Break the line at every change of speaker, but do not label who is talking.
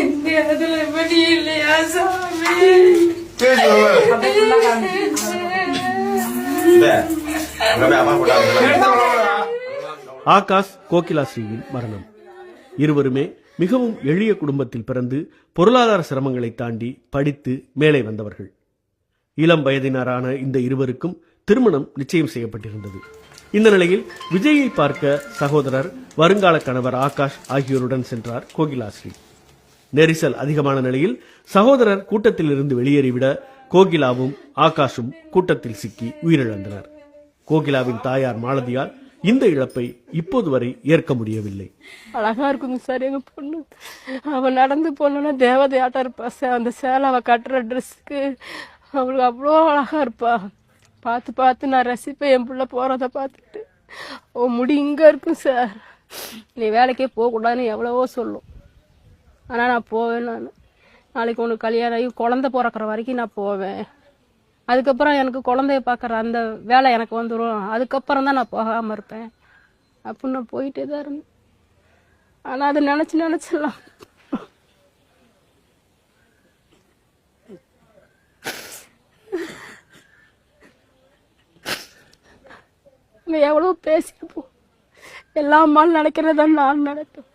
இந்த இடத்துல இல்லையா சாமி
ஆகாஷ் கோகிலாஸ்ரீயின் மரணம். இருவருமே மிகவும் எளிய குடும்பத்தில் பிறந்து பொருளாதார சிரமங்களை தாண்டி படித்து மேலே வந்தவர்கள். இளம் வயதினரான இந்த இருவருக்கும் திருமணம் நிச்சயம் செய்யப்பட்டிருந்தது. இந்த நிலையில் விஜயை பார்க்க சகோதரர் வருங்கால கணவர் ஆகாஷ் ஆகியோருடன் சென்றார் கோகிலாஸ்ரீ நெரிசல் அதிகமான நிலையில் சகோதரர் கூட்டத்தில் இருந்து வெளியேறிவிட கோகிலாவும் ஆகாஷும் கூட்டத்தில் சிக்கி உயிரிழந்தனர். கோகிலாவின் தாயார் மாலதியால் இந்த இழப்பை இப்போது வரை ஏற்க முடியவில்லை.
அழகா இருக்குங்க சார் எங்க பொண்ணு. அவ நடந்து போனோன்னா தேவதையாட்டம் இருப்பா சே அந்த சேலை அவ கட்டுற ட்ரெஸ்ஸுக்கு அவளுக்கு அவ்வளோ அழகா இருப்பா. பார்த்து பார்த்து நான் ரசிப்பேன் என் பிள்ளை போறத பார்த்துட்டு. அவ முடி இங்க இருக்கும் சார். நீ வேலைக்கே போகக்கூடாதுன்னு எவ்வளவோ சொல்லும். ஆனால் நான் போவேன் நான். நாளைக்கு உனக்கு கல்யாணம் ஆகி குழந்தை பிறக்கிற வரைக்கும் நான் போவேன். அதுக்கப்புறம் எனக்கு குழந்தைய பார்க்குற அந்த வேலை எனக்கு வந்துடும் அதுக்கப்புறம் தான் நான் போகாமல் இருப்பேன். அப்படின்னு நான் போயிட்டே தான் இருந்தேன். ஆனால் அதை நினச்சி நினச்சிடலாம் எவ்வளோ பேசியிருப்போம். எல்லா அம்மாலும் நடக்கிறதா நான் நடப்பேன்